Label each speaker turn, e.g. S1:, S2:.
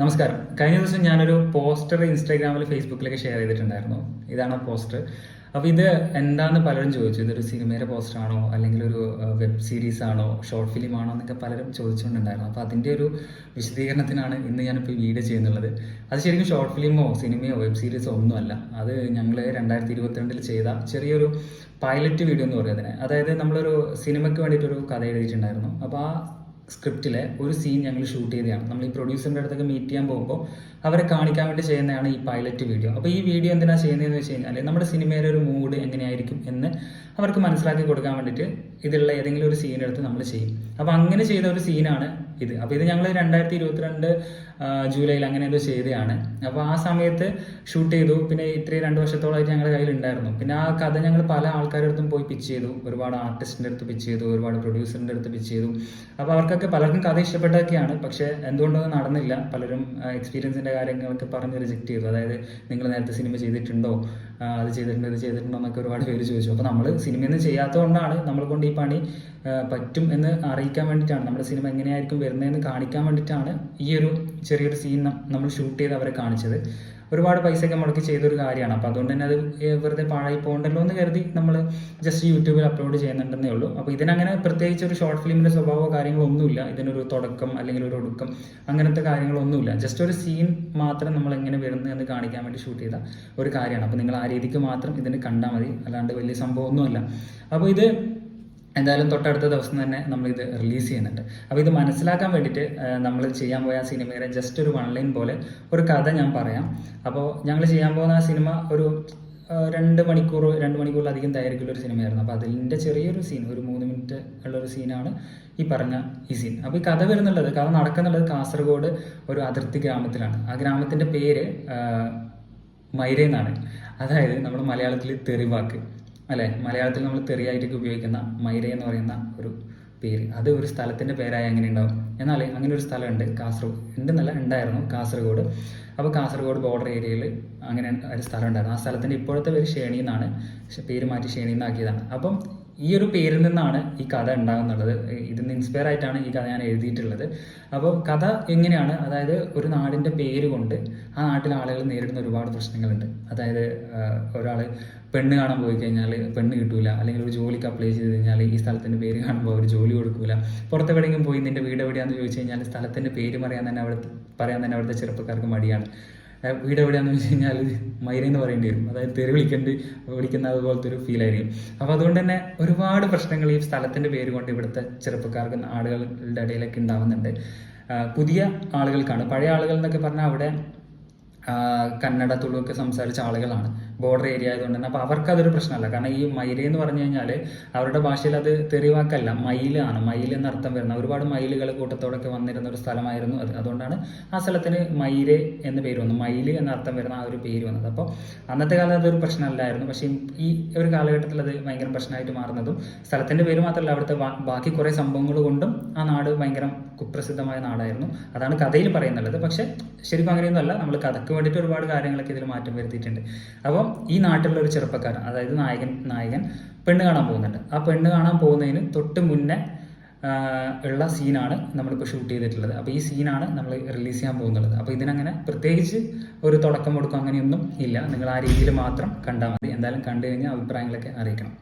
S1: നമസ്കാരം. കഴിഞ്ഞ ദിവസം ഞാനൊരു പോസ്റ്റർ ഇൻസ്റ്റാഗ്രാമിൽ ഫേസ്ബുക്കിലൊക്കെ ഷെയർ ചെയ്തിട്ടുണ്ടായിരുന്നു. ഇതാണ് പോസ്റ്റർ അപ്പോൾ ഇത് എന്താണെന്ന് പലരും ചോദിച്ചു. ഇതൊരു സിനിമയുടെ പോസ്റ്റർ ആണോ അല്ലെങ്കിൽ ഒരു വെബ് സീരീസ് ആണോ ഷോർട്ട് ഫിലിം ആണോ എന്നൊക്കെ പലരും ചോദിച്ചുകൊണ്ടുണ്ടായിരുന്നു. അപ്പോൾ അതിന്റെ ഒരു വിശദീകരണത്തിനാണ് ഇന്ന് ഞാനിപ്പോൾ വീഡിയോ ചെയ്യുന്നുള്ളത്. അത് ശരിക്കും ഷോർട്ട് ഫിലിമോ സിനിമയോ വെബ് സീരീസോ ഒന്നുമല്ല. അത് ഞങ്ങൾ രണ്ടായിരത്തി ഇരുപത്തിരണ്ടിൽ ചെയ്ത ചെറിയൊരു പൈലറ്റ് വീഡിയോ എന്ന് പറയുന്നതിന് അതായത് നമ്മളൊരു സിനിമയ്ക്ക് വേണ്ടിയിട്ടൊരു കഥ എഴുതിയിട്ടുണ്ടായിരുന്നു. അപ്പോൾ ആ സ്ക്രിപ്റ്റിലെ ഒരു സീൻ ഞങ്ങൾ ഷൂട്ട് ചെയ്തതാണ്. നമ്മൾ ഈ പ്രൊഡ്യൂസറിന്റെ അടുത്തൊക്കെ മീറ്റ് ചെയ്യാൻ പോകുമ്പോൾ അവരെ കാണിക്കാൻ വേണ്ടി ചെയ്യുന്നതാണ് ഈ പൈലറ്റ് വീഡിയോ അപ്പോൾ ഈ വീഡിയോ എന്തിനാണ് ചെയ്യുന്നതെന്ന് വെച്ച് കഴിഞ്ഞാൽ നമ്മുടെ സിനിമയിലെ ഒരു മൂഡ് എങ്ങനെയായിരിക്കും എന്ന് അവർക്ക് മനസ്സിലാക്കി കൊടുക്കാൻ വേണ്ടിയിട്ട് ഇതിലുള്ള ഏതെങ്കിലും ഒരു സീൻ എടുത്ത് നമ്മൾ ചെയ്യും. അപ്പോൾ അങ്ങനെ ചെയ്ത ഒരു സീനാണ് ഇത്. അപ്പോൾ ഇത് ഞങ്ങൾ രണ്ടായിരത്തി ഇരുപത്തിരണ്ട് ജൂലൈയിൽ അങ്ങനെ എന്തോ ചെയ്തതാണ് അപ്പോൾ ആ സമയത്ത് ഷൂട്ട് ചെയ്തു. പിന്നെ ഇത്രയും രണ്ട് വർഷത്തോളമായിട്ട് ഞങ്ങളുടെ കയ്യിൽ ഉണ്ടായിരുന്നു പിന്നെ ആ കഥ ഞങ്ങൾ പല ആൾക്കാരുടെ അടുത്തും പോയി പിച്ച് ചെയ്തു. ഒരുപാട് ആർട്ടിസ്റ്റിന്റെ അടുത്ത് പിച്ച് ചെയ്തു. ഒരുപാട് പ്രൊഡ്യൂസറിന്റെ അടുത്ത് പിച്ച് ചെയ്തു. അപ്പോൾ അവർക്കൊക്കെ പലർക്കും കഥ ഇഷ്ടപ്പെട്ടതൊക്കെയാണ്. പക്ഷേ എന്തുകൊണ്ടൊന്നും നടന്നില്ല. പലരും എക്സ്പീരിയൻസിന്റെ കാര്യങ്ങളൊക്കെ പറഞ്ഞ് റിജക്റ്റ് ചെയ്തു. അതായത് നിങ്ങൾ നേരത്തെ സിനിമ ചെയ്തിട്ടുണ്ടോ? അത് ചെയ്തിട്ടുണ്ട് ഇത് ചെയ്തിട്ടുണ്ടോ എന്നൊക്കെ ഒരുപാട് പേര് ചോദിച്ചു. അപ്പോൾ നമ്മൾ സിനിമയൊന്നും ചെയ്യാത്തതുകൊണ്ടാണ് നമ്മൾ കൊണ്ട് ഈ പണി പറ്റും എന്ന് അറിയിക്കാൻ വേണ്ടിയിട്ടാണ്. നമ്മുടെ സിനിമ എങ്ങനെയായിരിക്കും വരുന്നതെന്ന് കാണിക്കാൻ വേണ്ടിയിട്ടാണ് ഈ ഒരു ചെറിയൊരു സീൻ നമ്മൾ ഷൂട്ട് ചെയ്ത് അവരെ കാണിച്ചത്. ഒരുപാട് പൈസയൊക്കെ മുടക്കി ചെയ്തൊരു കാര്യമാണ്. അപ്പോൾ അതുകൊണ്ട് തന്നെ അത് വെറുതെ പാഴായി പോകണ്ടല്ലോ എന്ന് കരുതി നമ്മൾ ജസ്റ്റ് യൂട്യൂബിൽ അപ്ലോഡ് ചെയ്യുന്നുണ്ടെന്നേ ഉള്ളൂ. അപ്പോൾ ഇതിനങ്ങനെ പ്രത്യേകിച്ച് ഒരു ഷോർട്ട് ഫിലിമിന്റെ സ്വഭാവമോ കാര്യങ്ങളോ ഒന്നുമില്ല. ഇതിനൊരു തുടക്കം അല്ലെങ്കിൽ ഒരു ഒടുക്കം അങ്ങനത്തെ കാര്യങ്ങളൊന്നുമില്ല ജസ്റ്റ് ഒരു സീൻ മാത്രം നമ്മൾ എങ്ങനെ വരുന്നു എന്ന് കാണിക്കാൻ വേണ്ടി ഷൂട്ട് ചെയ്ത ഒരു കാര്യമാണ്. അപ്പോൾ നിങ്ങൾ ആ രീതിക്ക് മാത്രം ഇതിന് കണ്ടാൽ മതി. അല്ലാണ്ട് വലിയ സംഭവമൊന്നുമല്ല. അപ്പോൾ ഇത് എന്തായാലും തൊട്ടടുത്ത ദിവസം തന്നെ നമ്മൾ ഇത് റിലീസ് ചെയ്യുന്നുണ്ട്. അപ്പോൾ ഇത് മനസ്സിലാക്കാൻ വേണ്ടിയിട്ട് നമ്മൾ ചെയ്യാൻ പോയ ആ സിനിമയുടെ ജസ്റ്റ് ഒരു വൺ ലൈൻ പോലെ ഒരു കഥ ഞാൻ പറയാം. അപ്പോൾ ഞങ്ങൾ ചെയ്യാൻ പോകുന്ന ആ സിനിമ ഒരു രണ്ട് മണിക്കൂർ രണ്ട് മണിക്കൂറിലധികം ദൈർഘ്യമുള്ള ഒരു സിനിമയായിരുന്നു. അപ്പോൾ അതിന്റെ ചെറിയൊരു സീൻ ഒരു മൂന്ന് മിനിറ്റ് ഉള്ള ഒരു സീനാണ് ഈ പറഞ്ഞ ഈ സീൻ അപ്പോൾ ഈ കഥ വരുന്നുള്ളത് കഥ നടക്കുന്നുള്ളത് കാസർഗോഡ് ഒരു അതിർത്തി ഗ്രാമത്തിലാണ്. ആ ഗ്രാമത്തിന്റെ പേര് മൈരേന്നാണ്. അതായത് നമ്മുടെ മലയാളത്തിൽ തെറിവാക്ക്. അല്ലേ? മലയാളത്തിൽ നമ്മൾ തെറിയായിട്ടൊക്കെ ഉപയോഗിക്കുന്ന മൈര എന്ന് പറയുന്ന ഒരു പേര്. അത് ഒരു സ്ഥലത്തിന്റെ പേരായി അങ്ങനെ ഉണ്ടാവും എന്നാൽ അങ്ങനെ ഒരു സ്ഥലമുണ്ട് കാസർഗോഡ് ഉണ്ടെന്നല്ല ഉണ്ടായിരുന്നു കാസർഗോഡ്. അപ്പോൾ കാസർഗോഡ് ബോർഡർ ഏരിയയിൽ അങ്ങനെ ഒരു സ്ഥലം ഉണ്ടായിരുന്നു ആ സ്ഥലത്തിന്റെ ഇപ്പോഴത്തെ പേര് ഷേണി എന്നാണ്. പേര് മാറ്റി ഷേണി എന്നാക്കിയതാണ്. അപ്പം ഈ ഒരു പേരിൽ നിന്നാണ് ഈ കഥ ഉണ്ടാകുന്നുള്ളത്. ഇതിൽ ഇൻസ്പയർ ആയിട്ടാണ് ഈ കഥ ഞാൻ എഴുതിയിട്ടുള്ളത്. അപ്പോൾ കഥ എങ്ങനെയാണ്? അതായത് ഒരു നാടിന്റെ പേര് കൊണ്ട് ആ നാട്ടിലെ ആളുകൾ നേരിടുന്ന ഒരുപാട് പ്രശ്നങ്ങളുണ്ട്. അതായത് ഒരാൾ പെണ്ണ് കാണാൻ പോയി കഴിഞ്ഞാൽ പെണ്ണ് കിട്ടൂല. അല്ലെങ്കിൽ ഒരു ജോലിക്ക് അപ്ലൈ ചെയ്ത് കഴിഞ്ഞാൽ ഈ സ്ഥലത്തിന്റെ പേര് കാണുമ്പോൾ അവർ ജോലി കൊടുക്കൂല. പുറത്തെവിടെയെങ്കിലും പോയി നിന്റെ വീട് എവിടെയാണെന്ന് ചോദിച്ചു കഴിഞ്ഞാൽ സ്ഥലത്തിന്റെ പേര് പറയാൻ തന്നെ അവിടെ പറയാൻ തന്നെ അവിടുത്തെ ചെറുപ്പക്കാർക്ക് മടിയാണ്. വീട് എവിടെയാണെന്ന് വെച്ച് കഴിഞ്ഞാൽ മൈര എന്ന് പറയേണ്ടി വരും. അതായത് തെറി വിളിക്കേണ്ടി വിളിക്കുന്ന അതുപോലത്തെ ഒരു ഫീൽ ആയിരിക്കും. അപ്പോൾ അതുകൊണ്ട് തന്നെ ഒരുപാട് പ്രശ്നങ്ങൾ ഈ സ്ഥലത്തിന്റെ പേര് കൊണ്ട് ഇവിടുത്തെ ചെറുപ്പക്കാർക്ക് ആളുകളുടെ ഇടയിലൊക്കെ ഉണ്ടാവുന്നുണ്ട്. പുതിയ ആളുകൾക്കാണ്. പഴയ ആളുകൾ എന്നൊക്കെ പറഞ്ഞാൽ അവിടെ കന്നഡ തുളുവൊക്കെ സംസാരിച്ച ആളുകളാണ്. ബോർഡർ ഏരിയ ആയതുകൊണ്ട് തന്നെ. അപ്പോൾ അവർക്ക് അതൊരു പ്രശ്നമല്ല. കാരണം ഈ മയിൽ എന്ന് പറഞ്ഞു കഴിഞ്ഞാൽ അവരുടെ ഭാഷയിൽ അത് തെറിവാക്കല്ല മയിലാണ് മയിൽ എന്നർത്ഥം വരുന്ന ഒരുപാട് മയിലുകൾ കൂട്ടത്തോടൊക്കെ വന്നിരുന്ന ഒരു സ്ഥലമായിരുന്നു അത്. അതുകൊണ്ടാണ് ആ സ്ഥലത്തിന് മയിൽ എന്ന് പേര് വന്നു മയിൽ എന്നർത്ഥം വരുന്ന ആ ഒരു പേര് വന്നത്. അപ്പോൾ അന്നത്തെ കാലത്ത് അതൊരു പ്രശ്നമല്ലായിരുന്നു. പക്ഷേ ഈ ഒരു കാലഘട്ടത്തിൽ അത് ഭയങ്കര പ്രശ്നമായിട്ട് മാറുന്നതും സ്ഥലത്തിന്റെ പേര് മാത്രമല്ല അവിടുത്തെ ബാക്കി കുറേ സംഭവങ്ങൾ കൊണ്ടും ആ നാട് ഭയങ്കര കുപ്രസിദ്ധമായ നാടായിരുന്നു. അതാണ് കഥയിൽ പറയുന്നുള്ളത്. പക്ഷേ ശരിക്കും അങ്ങനെയൊന്നുമല്ല. നമ്മൾ കഥയ്ക്ക് വേണ്ടിയിട്ട് ഒരുപാട് കാര്യങ്ങളൊക്കെ ഇതിൽ മാറ്റം വരുത്തിയിട്ടുണ്ട്. അപ്പം ഈ നാട്ടിലുള്ള ഒരു ചെറുപ്പക്കാരൻ അതായത് നായകൻ നായകൻ പെണ്ണ് കാണാൻ പോകുന്നുണ്ട്. ആ പെണ്ണ് കാണാൻ പോകുന്നതിന് തൊട്ട് മുന്നേ ഉള്ള സീനാണ് നമ്മളിപ്പോൾ ഷൂട്ട് ചെയ്തിട്ടുള്ളത്. അപ്പോൾ ഈ സീനാണ് നമ്മൾ റിലീസ് ചെയ്യാൻ പോകുന്നത് അപ്പോൾ ഇതിനങ്ങനെ പ്രത്യേകിച്ച് ഒരു തുടക്കം കൊടുക്കും അങ്ങനെയൊന്നും ഇല്ല. നിങ്ങൾ ആ രീതിയിൽ മാത്രം കണ്ടാൽ മതി. എന്തായാലും കണ്ടു കഴിഞ്ഞാൽ അഭിപ്രായങ്ങളൊക്കെ അറിയിക്കണം.